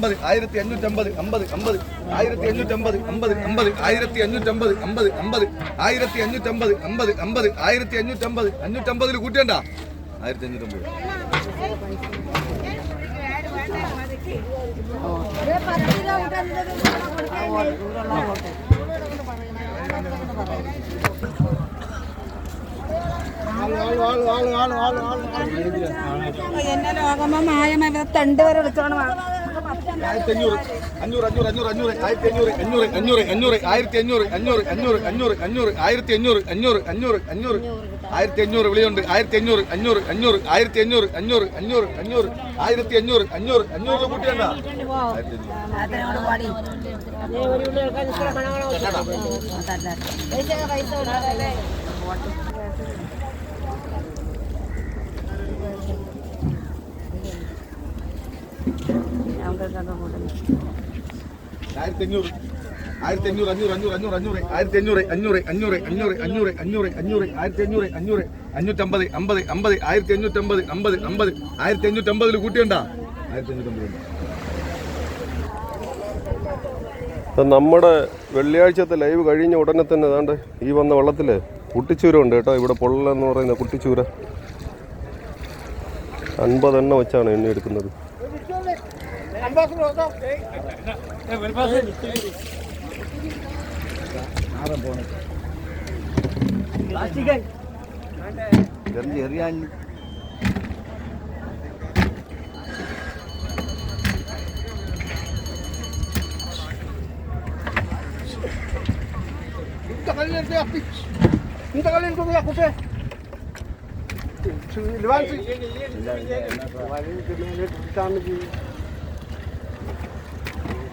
അമ്പത് ആയിരത്തി അഞ്ഞൂറ്റമ്പത് അമ്പത് അമ്പത് ആയിരത്തി അഞ്ഞൂറ്റമ്പത് അമ്പത് അമ്പത് ആയിരത്തി അഞ്ഞൂറ്റമ്പത് അമ്പത് അമ്പത് ആയിരത്തി അഞ്ഞൂറ്റമ്പത് അമ്പത് അമ്പത് ആയിരത്തി അഞ്ഞൂറ്റമ്പത് അഞ്ഞൂറ്റമ്പതിൽ കൂട്ടേണ്ട ആയിരത്തി അഞ്ഞൂറ്റമ്പത് എന്നെ ലോകമ്മ മായമ്മ തണ്ട് വരെ വിളിച്ചോണം ആയിരത്തി അഞ്ഞൂറ് അഞ്ഞൂറ് അഞ്ഞൂറ് അഞ്ഞൂറ് അഞ്ഞൂറ് ആയിരത്തി അഞ്ഞൂറ് അഞ്ഞൂറ് അഞ്ഞൂറ് അഞ്ഞൂറ് ആയിരത്തി അഞ്ഞൂറ് അഞ്ഞൂറ് അഞ്ഞൂറ് അഞ്ഞൂറ് അഞ്ഞൂറ് ആയിരത്തി അഞ്ഞൂറ് അഞ്ഞൂറ് അഞ്ഞൂറ് അഞ്ഞൂറ് ആയിരത്തി അഞ്ഞൂറ് വിളിയുണ്ട് ആയിരത്തി അഞ്ഞൂറ് അഞ്ഞൂറ് അഞ്ഞൂറ് ആയിരത്തി അഞ്ഞൂറ് അഞ്ഞൂറ് അഞ്ഞൂറ് അഞ്ഞൂറ് ആയിരത്തി അഞ്ഞൂറ് അഞ്ഞൂറ് അഞ്ഞൂറ് കൂട്ടിയണ്ട ആയിരത്തി അഞ്ഞൂറ് നമ്മുടെ വെള്ളിയാഴ്ചത്തെ ലൈവ് കഴിഞ്ഞ ഉടനെ തന്നെ ഏതാണ്ട് ഈ വന്ന വെള്ളത്തിൽ കുട്ടിച്ചൂര ഉണ്ട് കേട്ടോ. ഇവിടെ പൊള്ളലെന്ന് പറയുന്ന കുട്ടിച്ചൂര. അൻപതെണ്ണം വെച്ചാണ് എണ്ണി എടുക്കുന്നത് എറിഞ്ഞ് എറിയാൻ caliente la pizza. Punta caliente de la café. Levante. Levante. Levante. Levante. Levante.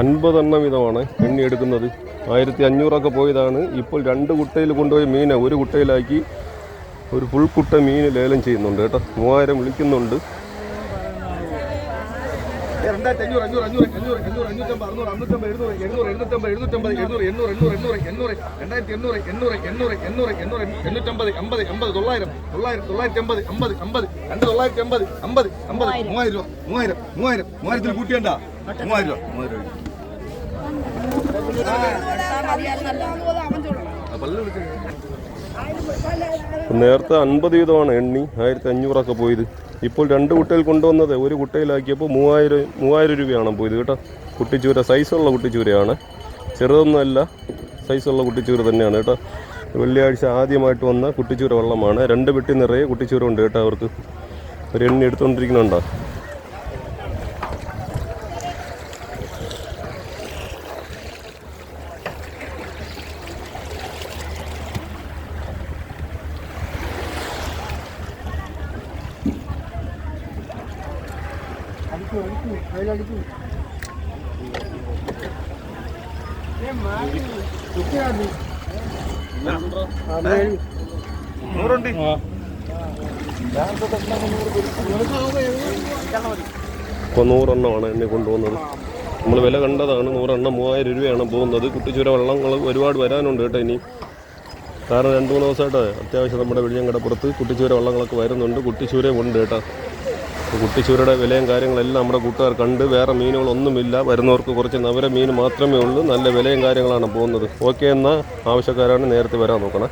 അൻപതെണ്ണം വീതമാണ് എണ്ണി എടുക്കുന്നത്. ആയിരത്തി അഞ്ഞൂറൊക്കെ പോയതാണ്. ഇപ്പോൾ രണ്ട് കുട്ടയിൽ കൊണ്ടുപോയി മീനെ ഒരു കുട്ടയിലാക്കി ഒരു ഫുൾ കുട്ട മീൻ ലേലം ചെയ്യുന്നുണ്ട് കേട്ടോ. മൂവായിരം വിളിക്കുന്നുണ്ട്. രണ്ടായിരത്തി അഞ്ഞൂറ് അഞ്ഞൂറ് അഞ്ഞൂറ് അഞ്ഞൂറ് അഞ്ഞൂറ് അഞ്ഞൂറ്റമ്പത് അറുന്നൂറ് അറുന്നൂറ്റമ്പത് എഴുന്നൂറ് എണ്ണൂറ് എണ്ണൂറ്റമ്പത് എഴുന്നൂറ്റമ്പത് എണ്ണൂറ് എണ്ണൂറ് എണ്ണൂറ് എണ്ണൂറ് എണ്ണൂറ് രണ്ടായിരത്തി എണ്ണൂറ് എണ്ണൂറ് എണ്ണൂറ് എണ്ണൂറ് എണ്ണൂറ് എണ്ണൂറ്റമ്പത് അമ്പത് അമ്പത് തൊള്ളായിരം തൊള്ളായിരം തൊള്ളായിരത്തി അമ്പത് അമ്പത് അമ്പത് രണ്ട് തൊള്ളായിരത്തി അമ്പത് അമ്പത് അമ്പത് മൂവായിരം രൂപ മൂവായിരം മൂവായിരം മൂവായിരത്തിൽ കൂട്ടിയണ്ട. മൂവായിരം രൂപ മൂവായിരം രൂപ. നേരത്തെ അൻപത് വീതമാണ് എണ്ണി. ആയിരത്തി അഞ്ഞൂറൊക്കെ പോയത്. ഇപ്പോൾ രണ്ട് കുട്ടയിൽ കൊണ്ടുവന്നത് ഒരു കുട്ടയിലാക്കിയപ്പോൾ മൂവായിരം മൂവായിരം രൂപയാണ് പോയത് കേട്ടോ. കുട്ടിച്ചൂര സൈസുള്ള കുട്ടിച്ചൂരയാണ്. ചെറുതൊന്നുമല്ല സൈസുള്ള കുട്ടിച്ചൂര തന്നെയാണ് കേട്ടോ. വെള്ളിയാഴ്ച ആദ്യമായിട്ട് വന്ന കുട്ടിച്ചൂര വെള്ളമാണ്. രണ്ട് വെട്ടി നിറയെ കുട്ടിച്ചൂര ഉണ്ട് കേട്ടോ അവർക്ക്. ഒരു എണ്ണി എടുത്തുകൊണ്ടിരിക്കുന്നുണ്ടോ? ഇപ്പോൾ നൂറെണ്ണമാണ് എന്നെ കൊണ്ടുപോകുന്നത്. നമ്മൾ വില കണ്ടതാണ് നൂറെണ്ണം മൂവായിരം രൂപയാണ് പോകുന്നത്. കുട്ടിച്ചൂര വെള്ളങ്ങൾ ഒരുപാട് വരാനുണ്ട് കേട്ടോ ഇനി. കാരണം രണ്ട് മൂന്ന് ദിവസമായിട്ട് അത്യാവശ്യം നമ്മുടെ വെളിയങ്കടപ്പുറത്ത് കുട്ടിച്ചൂര വള്ളങ്ങളൊക്കെ വരുന്നുണ്ട്. കുട്ടിച്ചൂരയും ഉണ്ട് കേട്ടോ. കുട്ടിച്ചൂരയുടെ വിലയും കാര്യങ്ങളെല്ലാം നമ്മുടെ കൂട്ടുകാർ കണ്ട് വേറെ മീനുകളൊന്നുമില്ല. വരുന്നവർക്ക് കുറച്ച് നവര മീൻ മാത്രമേ ഉള്ളൂ. നല്ല വിലയും കാര്യങ്ങളാണ് പോകുന്നത്. ഓക്കെ എന്നാൽ ആവശ്യക്കാരാണ് നേരത്തെ വരാൻ നോക്കണം.